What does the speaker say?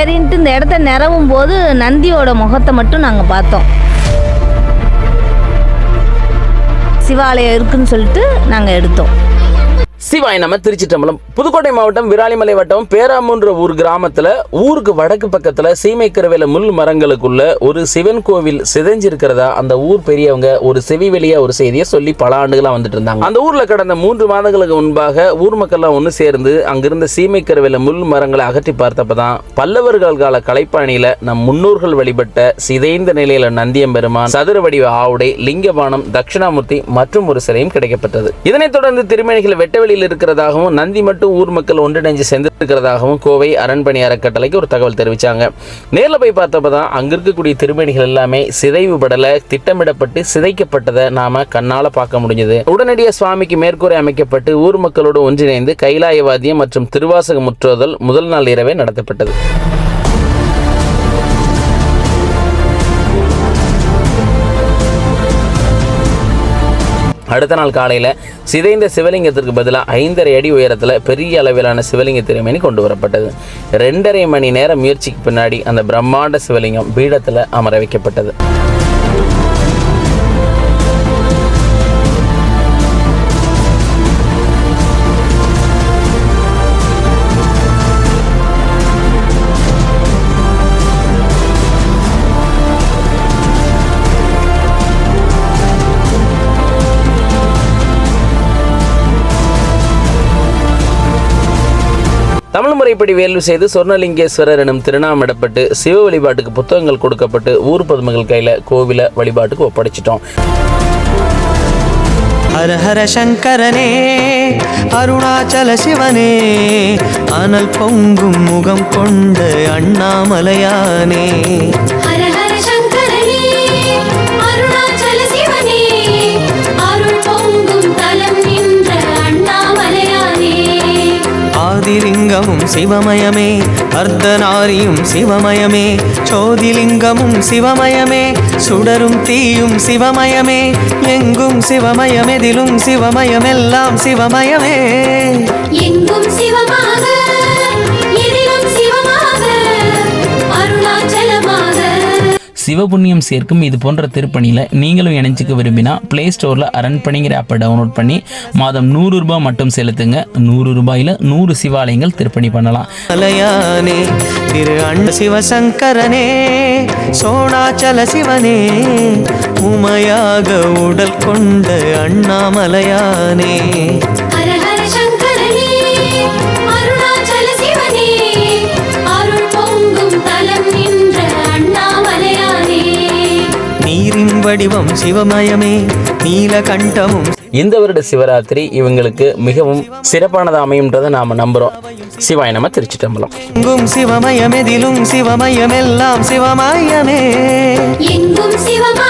சரின்ட்டு இந்த இடத்த நிறவும் போது நந்தியோட முகத்தை மட்டும் நாங்கள் பார்த்தோம். சிவாலயம் இருக்குன்னு சொல்லிட்டு நாங்கள் எடுத்தோம். சிவாய் நம்ம திருச்சிட்டம்பலம் புதுக்கோட்டை மாவட்டம் விராலிமலை வட்டம் பேராமுன்ற ஊர் கிராமத்துல ஊருக்கு வடக்கு பக்கத்துல சீமைக்கருவேல முள் மரங்களுக்குள்ள ஒரு சிவன் கோவில் சிதைஞ்சிருக்கிறதா அந்த ஊர் பெரியவங்க ஒரு செவி வெளியா ஒரு செய்தியை சொல்லி பல ஆண்டுகளா வந்துட்டு இருந்தாங்க அந்த ஊர்ல கடந்த மூன்று மாதங்களுக்கு முன்பாக ஊர் மக்கள்லாம் ஒன்று சேர்ந்து அங்கிருந்த சீமைக்கருவேல முள் மரங்களை அகற்றி பார்த்தப்பதான் பல்லவர்கள் கால கலைப்பாணியில நம் முன்னோர்கள் வழிபட்ட சிதைந்த நிலையில நந்தியம் பெருமான் சதுர வடிவ ஆவுடை லிங்கபானம் தட்சிணாமூர்த்தி மற்றும் ஒரு சிலையும் கிடைக்கப்பட்டது இதனைத் தொடர்ந்து திருமணிகள் வெட்டவெளியில் இருக்கிறதாகவும் நந்தி மட்டும் ஊர் மக்கள் ஒன்றிணைஞ்சு சென்றிருக்கிறதாகவும் கோவை அரண்பணி அறக்கட்டளைக்கு ஒரு தகவல் தெரிவிச்சாங்க. நேரில் போய் பார்த்தப்ப தான் அங்க இருக்கக்கூடிய திருமணிகள் எல்லாமே சிதைவு படலை திட்டமிடப்பட்டு சிதைக்கப்பட்டதை நாம கண்ணால பார்க்க முடிஞ்சது. உடனடியாக சுவாமிக்கு மேற்கூரை அமைக்கப்பட்டு ஊர் மக்களோடு ஒன்றிணைந்து கைலாயவாதியம் மற்றும் திருவாசக முற்றோதல் முதல் நாள் இரவே நடத்தப்பட்டது. அடுத்த நாள் காலையில் சிதைந்த சிவலிங்கத்திற்கு பதிலாக ஐந்தரை அடி உயரத்தில் பெரிய அளவிலான சிவலிங்க திருமணி கொண்டு வரப்பட்டது. ரெண்டரை மணி நேரம் முயற்சிக்கு பின்னாடி அந்த பிரம்மாண்ட சிவலிங்கம் பீடத்தில் அமர வைக்கப்பட்டது. தமிழ் முறைப்படி வேள்வி செய்து சொர்ணலிங்கேஸ்வரர் எனும் திருநாமிடப்பட்டு சிவ வழிபாட்டுக்கு புத்தகங்கள் கொடுக்கப்பட்டு ஊர் பொதுமக்கள் கையில் கோவில வழிபாட்டுக்கு ஒப்படைச்சிட்டோம். ஹர ஹர சங்கரனே அருணாச்சல சிவனே அனல் பொங்கும் முகம் கொண்ட அண்ணாமலையானே. ஆதிலிங்கமும் சிவமயமே அர்த்தநாரியும் சிவமயமே சோதிலிங்கமும் சிவமயமே சுடரும் தீயும் சிவமயமே எங்கும் சிவமயமெதிலும் சிவமயமெல்லாம் சிவமயமே. சிவபுண்ணியம் சேர்க்கும் இது போன்ற திருப்பணியில் நீங்களும் இணைஞ்சிக்க விரும்பினா ப்ளே ஸ்டோரில் அரண்பணிங்கிற ஆப்பை டவுன்லோட் பண்ணி மாதம் நூறு ரூபாய் மட்டும் செலுத்துங்க. நூறு ரூபாயில் நூறு சிவாலயங்கள் திருப்பணி பண்ணலாம். திரு அண்ட சிவசங்கரனே சோணாச்சல சிவனே உமையாக உடல் கொண்ட அண்ணாமலையானே. வடிவம் சிவமயமே நீலகண்டமும் இந்த வருட சிவராத்திரி இவங்களுக்கு மிகவும் சிறப்பானதாக அமையுன்றதை நாம் நம்புகிறோம் சிவாய் நம்ம திருச்சிட்டம்பலம் எங்கும் சிவமயமெதிலும் சிவமயமெல்லாம் சிவமயமே. எங்கும் சிவமாக